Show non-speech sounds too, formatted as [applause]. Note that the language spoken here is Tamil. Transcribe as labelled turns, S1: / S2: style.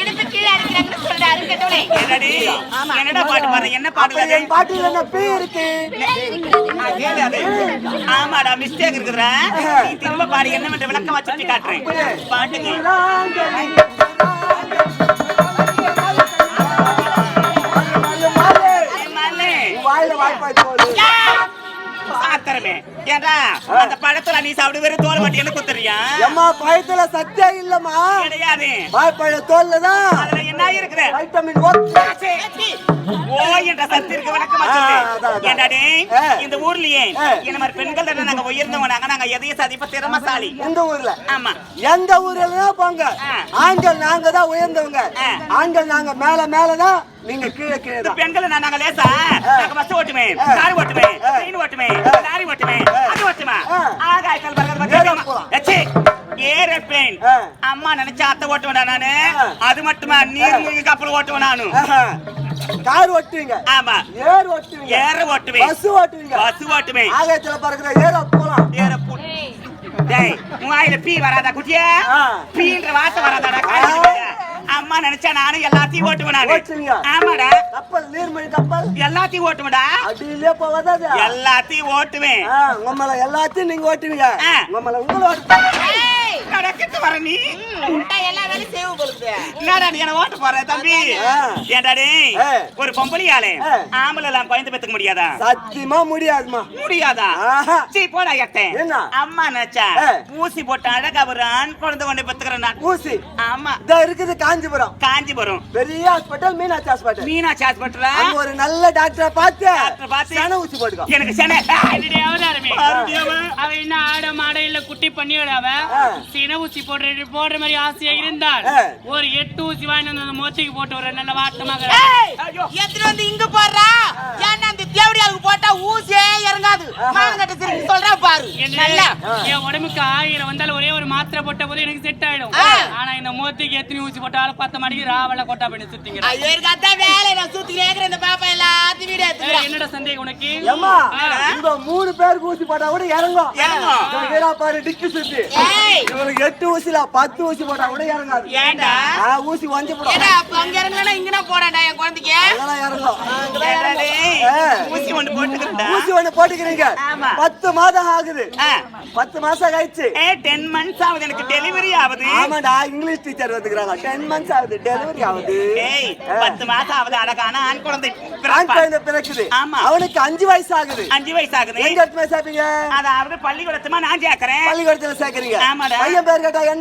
S1: இடுப்பு கீழே
S2: என்னடி? என்னடா பாட்டு பாடுற என்ன பாட்டு அது?
S3: என் பாட்டுல என்ன பீ இருக்கு?
S2: அதேது, அதே. ஆமாடா மிஸ்டேக் இருக்குதுடா. நீ திரும்ப பாடு என்ன பண்ற? விளக்கமா சுட்டி காட்டுறேன். பாட்டுக்கு. ஏன்டா அந்த பழத்துல நீ சாப்பிடு வெறும் தோல் மட்டும் என்ன குத்துறியா
S3: எம்மா பயத்துல சத்தியம் இல்லம்மா.
S2: கிடையாது.
S3: வாய்ப்பாய தோல்ல தான்
S2: அதுல என்ன இருக்குது?
S3: வைட்டமின் ஓ
S2: ஓ என்ற சத்து இருக்கு. விளக்கமா சொல்லு. இந்த ஊர்லயே. என்ன மாதிரி பெண்கள் தானே நாங்க உயர்ந்தவங்க? நாங்க நாங்க எதையும் சாதிப்ப திறமசாலி.
S3: இந்த ஊர்ல?
S2: ஆமா.
S3: எந்த ஊர்ல போங்க. ஆண்கள் நாங்க தான் உயர்ந்தவங்க. ஆண்கள் நாங்க மேல மேல தான் நீங்க கீழே கீழே தான்.
S2: பெண்கள் நான் நாங்க லேசா? நாங்க பஸ் ஓட்டுமே கார் ஓட்டுமே ட்ரெயின் ஓட்டுமே லாரி அது. அம்மா நினைச்சா அத்தை ஓட்டுவேடா நானு. அது மட்டுமா? நீர் மூழ்கி கப்பல் ஓட்டுவேன் நானு.
S3: கார் ஓட்டுவீங்க.
S2: ஆமா.
S3: ஏர் ஓட்டுவீங்க.
S2: ஏற ஓட்டுவேன்.
S3: பஸ் ஓட்டுவீங்க.
S2: பஸ் ஓட்டுவேன்.
S3: ஆகாயத்துல பறக்கிற ஏர் போலாம்.
S2: ஏற போ- டேய் உன் வாயில பீ வராதா குட்டியா. பீன்ற வார்த்தை வராதாடா காலேஜ்? அம்மா நினைச்சா நானும் எல்லாத்தையும் ஓட்டுவேன் நானு.
S3: ஓட்டுவீங்க.
S2: ஆமாடா.
S3: கப்பல் நீர்மொழி கப்பல்.
S2: எல்லாத்தையும் ஓட்டுவேன்டா.
S3: அடியிலே போகாதா அது?
S2: எல்லாத்தையும் ஓட்டுவேன்.
S3: ஆ, உம்மல எல்லாத்தையும் நீங்க ஓட்டுவீங்க. உம்மல உங்களை ஓட்டு
S1: ஏய்.
S2: நடக்கிட்டு வர நீ. [laughs] என்னடா நீ என்ன ஓட்ட போற தம்பி?
S3: ஆ.
S2: ஒரு பொம்பளையாளே
S3: ஆ.
S2: ஆம்பளை எல்லாம் குழந்தை பெத்துக்க முடியாதா?
S3: சத்தியமா முடியாதுமா
S2: முடியாதா. சீ போடா? அம்மா நினைச்சா. ஊசி போட்டு அழகா ஒரு ஆண் குழந்தை கொண்டு பெத்துக்கிறேன்
S3: ஊசி?
S2: ஆமா.
S3: இதோ இருக்குது காஞ்சிபுரம்.
S2: காஞ்சிபுரம்.
S3: பெரிய ஹாஸ்பிட்டல் மீனாட்சி ஹாஸ்பிட்டல்.
S2: மீனாட்சி ஹாஸ்பிட்டலா?
S3: அங்க ஒரு நல்ல டாக்டரை பார்த்து
S2: டாக்டரை பார்த்து
S3: சன ஊசி போட்டுக்கோ.
S2: எனக்கு
S4: அவ என்ன ஆட மாட இல்ல குட்டி பண்ணியோட அவ. சின ஊசி போடுற போடுற மாதிரி ஆசையா இருந்தால். ஒரு எட்டு ஊசி வாங்கி வந்து அந்த மொத்திக்கு போட்டு ஒரு நல்ல வாட்டமாக.
S1: எத்தனை வந்து இங்க போடுறா? ஏன்னா அந்த தேவடியாவுக்கு போட்டா ஊசியே இறங்காது. மாங்கட்ட திருப்பி சொல்றா பாரு. நல்லா.
S4: என் உடம்புக்கு ஆயிரம் வந்தாலும் ஒரே ஒரு மாத்திரை போட்ட போது எனக்கு செட் ஆயிடும். ஆனா இந்த மொத்திக்கு எத்தனை ஊசி போட்டாலும் பத்து மணிக்கு ராவல கொட்டா பண்ணி சுத்திங்க
S1: வேலை நான் சுத்தி கேக்குறேன் இந்த பாப்பா
S4: என்னடா சந்தேகம் உனக்கு?
S3: மூணு பேருக்கு ஊசி போட்டா கூட இறங்கும்.
S2: இறங்கும்.
S3: பாரு டிக்கு சுத்தி. எட்டு ஊசில பத்து ஊசி போட்டா கூட இறங்காது. ஊசி வஞ்சி போடும்.
S1: அப்ப அங்க இறங்கலன்னா இங்கனா போடாடா என் குழந்தைக்கு?
S3: அதெல்லாம் இறங்கும்.
S2: ஊசி ஒண்ணு போட்டுக்கிறேன்டா.
S3: ஊசி ஒண்ணு போட்டுக்கிறீங்க.
S2: ஆமா.
S3: பத்து மாதம் ஆகுது. பத்து மாசம் கழிச்சு
S2: ஏ டென் மந்த்ஸ் ஆகுது. எனக்கு டெலிவரி ஆகுது.
S3: ஆமாடா இங்கிலீஷ் டீச்சர் வந்துக்கிறாங்க டென் மந்த்ஸ் ஆகுது டெலிவரி ஆகுது.
S2: பத்து மாசம் ஆகுது. அழகான ஆண் குழந்தை
S3: ஆண். குழந்தை பிறக்குது.
S2: ஆமா.
S3: அவனுக்கு அஞ்சு வயசு ஆகுது
S2: அஞ்சு வயசு ஆகுது
S3: எங்க எடுத்து போய் சேர்ப்பீங்க
S2: அதாவது பள்ளிக்கூடத்துமா நான் சேர்க்கிறேன்.
S3: பள்ளிக்கூடத்துல சேர்க்கறீங்க.
S2: ஆமாடா.
S3: பையன் பேர் கேட்டா என்ன?